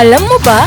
Alam mo ba?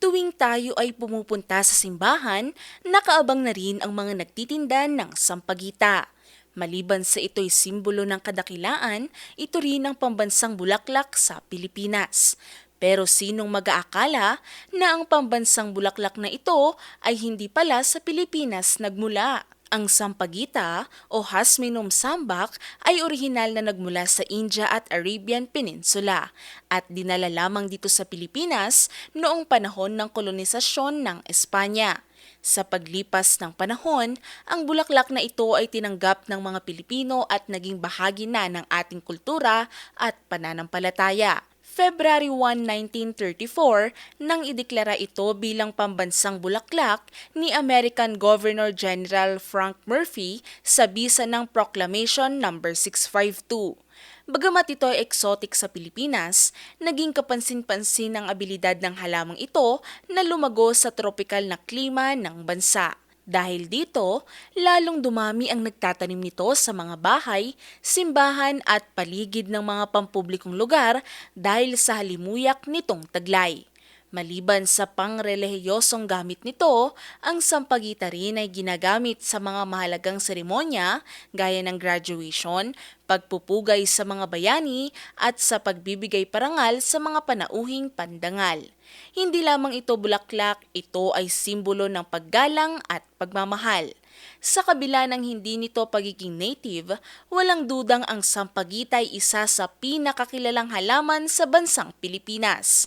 Tuwing tayo ay pumupunta sa simbahan, nakaabang na rin ang mga nagtitinda ng sampagita. Maliban sa ito'y simbolo ng kadakilaan, ito rin ang pambansang bulaklak sa Pilipinas. Pero sinong mag-aakala na ang pambansang bulaklak na ito ay hindi pala sa Pilipinas nagmula? Ang sampagita o Hasminum sambak ay orihinal na nagmula sa India at Arabian Peninsula at dinala lamang dito sa Pilipinas noong panahon ng kolonisasyon ng Espanya. Sa paglipas ng panahon, ang bulaklak na ito ay tinanggap ng mga Pilipino at naging bahagi na ng ating kultura at pananampalataya. February 1, 1934, nang ideklara ito bilang pambansang bulaklak ni American Governor General Frank Murphy sa bisa ng Proclamation No. 652. Bagamat ito ay exotic sa Pilipinas, naging kapansin-pansin ang abilidad ng halamang ito na lumago sa tropical na klima ng bansa. Dahil dito, lalong dumami ang nagtatanim nito sa mga bahay, simbahan at paligid ng mga pampublikong lugar dahil sa halimuyak nitong taglay. Maliban sa pangrelihiyosong gamit nito, ang sampagita rin ay ginagamit sa mga mahalagang seremonya gaya ng graduation, pagpupugay sa mga bayani at sa pagbibigay parangal sa mga panauhing pandangal. Hindi lamang ito bulaklak, ito ay simbolo ng paggalang at pagmamahal. Sa kabila ng hindi nito pagiging native, walang dudang ang sampagita ay isa sa pinakakilalang halaman sa bansang Pilipinas.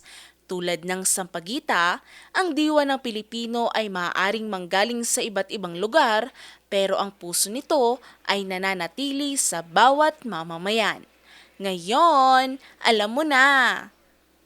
Tulad ng sampagita, ang diwa ng Pilipino ay maaaring manggaling sa iba't ibang lugar pero ang puso nito ay nananatili sa bawat mamamayan. Ngayon, alam mo na!